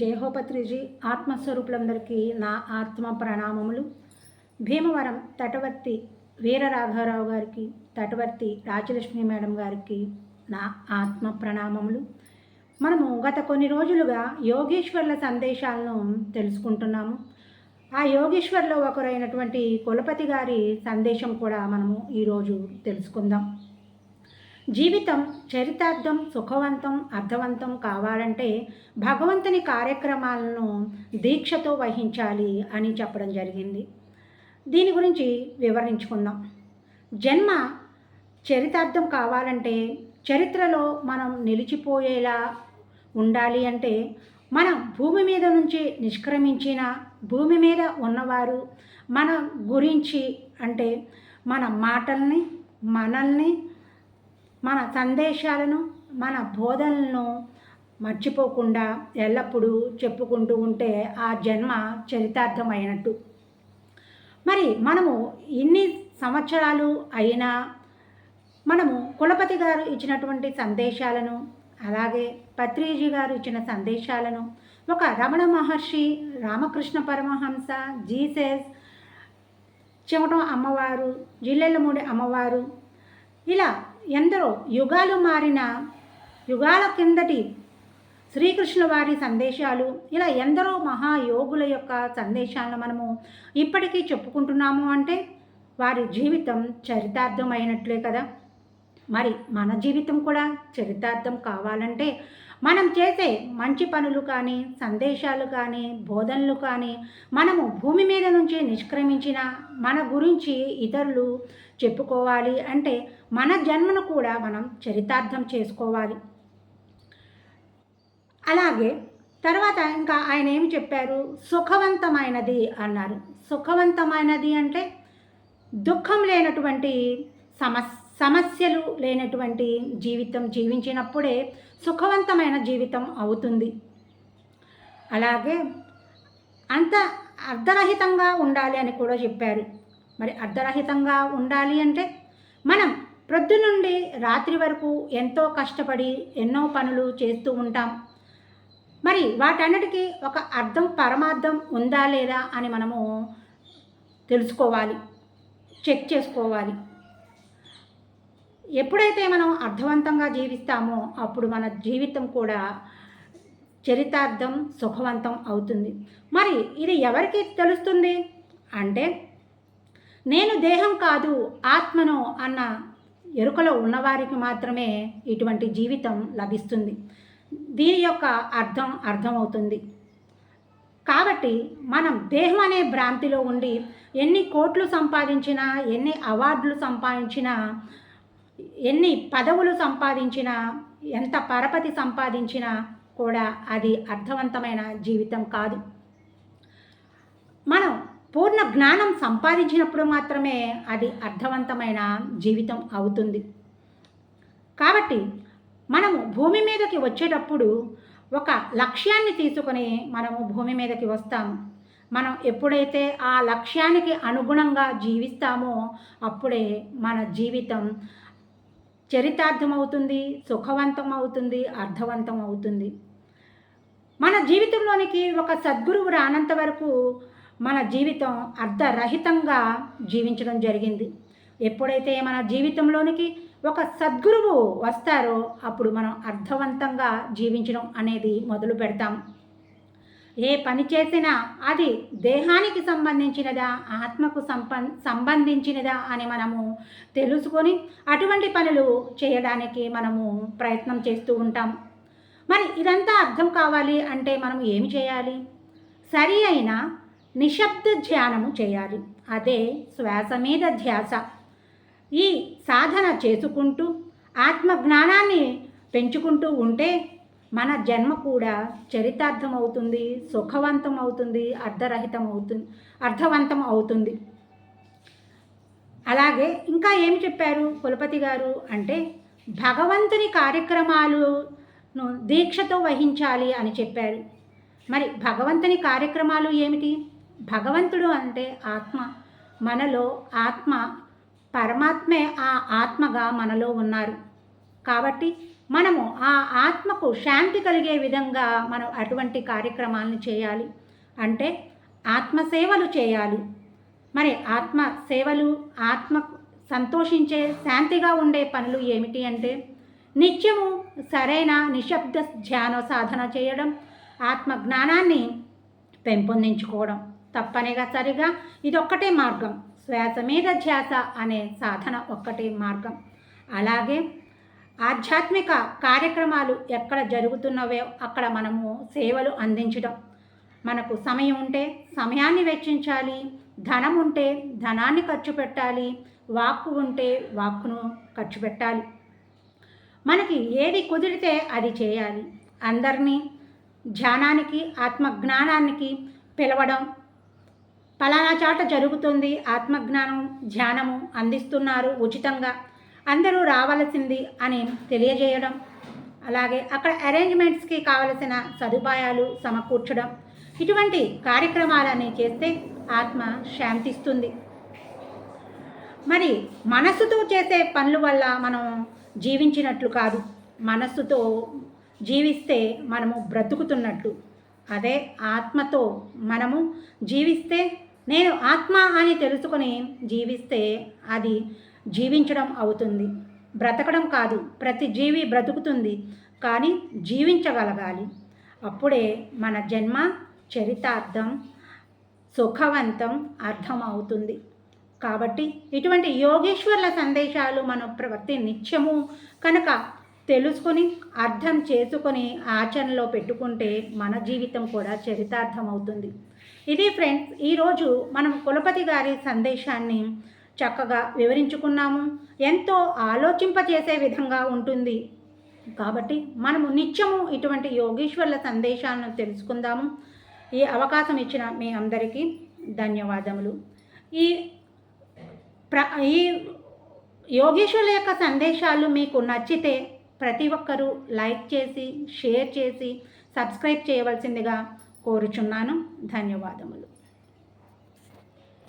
జయహోపత్రిజీ ఆత్మస్వరూపులందరికీ నా ఆత్మ ప్రణామములు. భీమవరం తటవర్తి వీరరాఘవరావు గారికి తటవర్తి రాజలక్ష్మి మేడం గారికి నా ఆత్మ ప్రణామములు. మనము గత కొన్ని రోజులుగా యోగేశ్వర్ల సందేశాలను తెలుసుకుంటున్నాము. ఆ యోగేశ్వర్లో ఒకరైనటువంటి కులపతి గారి సందేశం కూడా మనము ఈరోజు తెలుసుకుందాం. జీవితం చరితార్థం సుఖవంతం అర్థవంతం కావాలంటే భగవంతుని కార్యక్రమాలను దీక్షతో వహించాలి అని చెప్పడం జరిగింది. దీని గురించి వివరించుకుందాం. జన్మ చరితార్థం కావాలంటే చరిత్రలో మనం నిలిచిపోయేలా ఉండాలి అంటే మనం భూమి మీద నుంచి నిష్క్రమించిన భూమి మీద ఉన్నవారు మన గురించి అంటే మన మాటల్ని మనల్ని మన సందేశాలను మన బోధనలను మర్చిపోకుండా ఎల్లప్పుడూ చెప్పుకుంటూ ఉంటే ఆ జన్మ చరితార్థమైనట్టు. మరి మనము ఇన్ని సంవత్సరాలు అయినా మనము కులపతి గారు ఇచ్చినటువంటి సందేశాలను అలాగే పత్రిజీ గారు ఇచ్చిన సందేశాలను ఒక రమణ మహర్షి రామకృష్ణ పరమహంస జీసస్ చెమటం అమ్మవారు జిల్లెళ్ళమూడి అమ్మవారు ఇలా ఎందరో యుగాలు మారిన యుగాల కిందటి శ్రీకృష్ణుల వారి సందేశాలు ఇలా ఎందరో మహాయోగుల యొక్క సందేశాలను మనము ఇప్పటికీ చెప్పుకుంటున్నాము అంటే వారి జీవితం చరితార్థం అయినట్లే కదా. మరి మన జీవితం కూడా చరితార్థం కావాలంటే మనం చేసే మంచి పనులు కానీ సందేశాలు కానీ బోధనలు కానీ మనము భూమి మీద నుంచి నిష్క్రమించిన మన గురించి ఇతరులు చెప్పుకోవాలి అంటే మన జన్మను కూడా మనం చరితార్థం చేసుకోవాలి. అలాగే తర్వాత ఇంకా ఆయన ఏమి చెప్పారు? సుఖవంతమైనది అన్నారు. సుఖవంతమైనది అంటే దుఃఖం లేనటువంటి సమస్ సమస్యలు లేనటువంటి జీవితం జీవించినప్పుడే సుఖవంతమైన జీవితం అవుతుంది. అలాగే అంత అర్ధరహితంగా ఉండాలి అని కూడా చెప్పారు. మరి అర్ధరహితంగా ఉండాలి అంటే మనం ప్రొద్దు నుండి రాత్రి వరకు ఎంతో కష్టపడి ఎన్నో పనులు చేస్తూ ఉంటాం. మరి వాటన్నిటికీ ఒక అర్థం పరమార్థం ఉందా లేదా అని మనము తెలుసుకోవాలి. చెక్ చేసుకోవాలి. ఎప్పుడైతే మనం అర్థవంతంగా జీవిస్తామో అప్పుడు మన జీవితం కూడా చరితార్థం సుఖవంతం అవుతుంది. మరి ఇది ఎవరికి తెలుస్తుంది? అంటే నేను దేహం కాదు ఆత్మను అన్న ఎరుకలో ఉన్నవారికి మాత్రమే ఇటువంటి జీవితం లభిస్తుంది. దీని యొక్క అర్థం అర్థమవుతుంది. కాబట్టి మనం దేహం అనే భ్రాంతిలో ఉండి ఎన్ని కోట్లు సంపాదించినా ఎన్ని అవార్డులు సంపాదించినా ఎన్ని పదవులు సంపాదించినా ఎంత పరపతి సంపాదించినా కూడా అది అర్థవంతమైన జీవితం కాదు. మనం పూర్ణ జ్ఞానం సంపాదించినప్పుడు మాత్రమే అది అర్థవంతమైన జీవితం అవుతుంది. కాబట్టి మనము భూమి మీదకి వచ్చేటప్పుడు ఒక లక్ష్యాన్ని తీసుకొని మనము భూమి మీదకి వస్తాము. మనం ఎప్పుడైతే ఆ లక్ష్యానికి అనుగుణంగా జీవిస్తామో అప్పుడే మన జీవితం చరితార్థం అవుతుంది సుఖవంతం అవుతుంది అర్థవంతం అవుతుంది మన జీవితంలోనికి ఒక సద్గురువు రానంత వరకు మన జీవితం అర్ధరహితంగా జీవించడం జరిగింది. ఎప్పుడైతే మన జీవితంలోనికి ఒక సద్గురువు వస్తారో అప్పుడు మనం అర్థవంతంగా జీవించడం అనేది మొదలు పెడతాం. ఏ పని చేసినా అది దేహానికి సంబంధించినదా ఆత్మకు సంపన్ సంబంధించినదా అని మనము తెలుసుకొని అటువంటి పనులు చేయడానికి మనము ప్రయత్నం చేస్తూ ఉంటాం. మరి ఇదంతా అర్థం కావాలి అంటే మనం ఏమి చేయాలి? సరి అయిన నిశ్శబ్ద ధ్యానము చేయాలి. అదే శ్వాస మీద ధ్యాస. ఈ సాధన చేసుకుంటూ ఆత్మ జ్ఞానాన్ని పెంచుకుంటూ ఉంటే మన జన్మ కూడా చరితార్థం అవుతుంది సుఖవంతం అవుతుంది అర్ధరహితం అవుతుంది అర్థవంతం అవుతుంది అలాగే ఇంకా ఏమి చెప్పారు కులపతి గారు అంటే భగవంతుని కార్యక్రమాలను దీక్షతో వహించాలి అని చెప్పారు. మరి భగవంతుని కార్యక్రమాలు ఏమిటి? భగవంతుడు అంటే ఆత్మ. మనలో ఆత్మ పరమాత్మే ఆ ఆత్మగా మనలో ఉన్నారు. కాబట్టి మనము ఆ ఆత్మకు శాంతి కలిగే విధంగా మనం అటువంటి కార్యక్రమాలను చేయాలి. అంటే ఆత్మసేవలు చేయాలి. మరి ఆత్మ సేవలు ఆత్మ సంతోషించే శాంతిగా ఉండే పనులు ఏమిటి అంటే నిత్యము సరైన నిశ్శబ్ద ధ్యాన సాధన చేయడం ఆత్మ జ్ఞానాన్ని పెంపొందించుకోవడం తప్పనిగా సరిగా ఇదొక్కటే మార్గం. శ్వాస మీద ధ్యాస అనే సాధన ఒక్కటే మార్గం. అలాగే ఆధ్యాత్మిక కార్యక్రమాలు ఎక్కడ జరుగుతున్నవో అక్కడ మనము సేవలు అందించడం. మనకు సమయం ఉంటే సమయాన్ని వెచ్చించాలి ధనం ఉంటే ధనాన్ని ఖర్చు పెట్టాలి వాక్కు ఉంటే వాక్కును ఖర్చు పెట్టాలి. మనకి ఏది కుదిరితే అది చేయాలి. అందరినీ ధ్యానానికి ఆత్మజ్ఞానానికి పిలవడం. పలానా చాట జరుగుతుంది ఆత్మజ్ఞానం ధ్యానము అందిస్తున్నారు ఉచితంగా. అందరూ రావలసింది అని తెలియజేయడం అలాగే అక్కడ అరేంజ్మెంట్స్కి కావలసిన సదుపాయాలు సమకూర్చడం ఇటువంటి కార్యక్రమాలన్నీ చేస్తే ఆత్మ శాంతిస్తుంది. మరి మనస్సుతో చేసే పనుల వల్ల మనం జీవించినట్లు కాదు మనస్సుతో జీవిస్తే మనము బ్రతుకుతున్నట్లు. అదే ఆత్మతో మనము జీవిస్తే నేను ఆత్మ అని తెలుసుకొని జీవిస్తే అది జీవించడం అవుతుంది. బ్రతకడం కాదు. ప్రతి జీవి బ్రతుకుతుంది. కానీ జీవించగలగాలి. అప్పుడే మన జన్మ చరితార్థం సుఖవంతం అర్థం అవుతుంది కాబట్టి ఇటువంటి యోగేశ్వర్ల సందేశాలు మన ప్రతి నిత్యము కనుక తెలుసుకొని అర్థం చేసుకొని ఆచరణలో పెట్టుకుంటే మన జీవితం కూడా చరితార్థం అవుతుంది ఇది ఫ్రెండ్స్ ఈరోజు మనం కులపతి గారి సందేశాన్ని చక్కగా వివరించుకున్నాము. ఎంతో ఆలోచింపచేసే విధంగా ఉంటుంది. కాబట్టి మనము నిత్యము ఇటువంటి యోగేశ్వర్ల సందేశాలను తెలుసుకుందాము. ఈ అవకాశం ఇచ్చిన మీ అందరికీ ధన్యవాదములు. ఈ ప్ర ఈ యోగేశ్వరుల యొక్క సందేశాలు మీకు నచ్చితే ప్రతి ఒక్కరూ లైక్ చేసి షేర్ చేసి సబ్స్క్రైబ్ చేయవలసిందిగా కోరుచున్నాను. ధన్యవాదములు.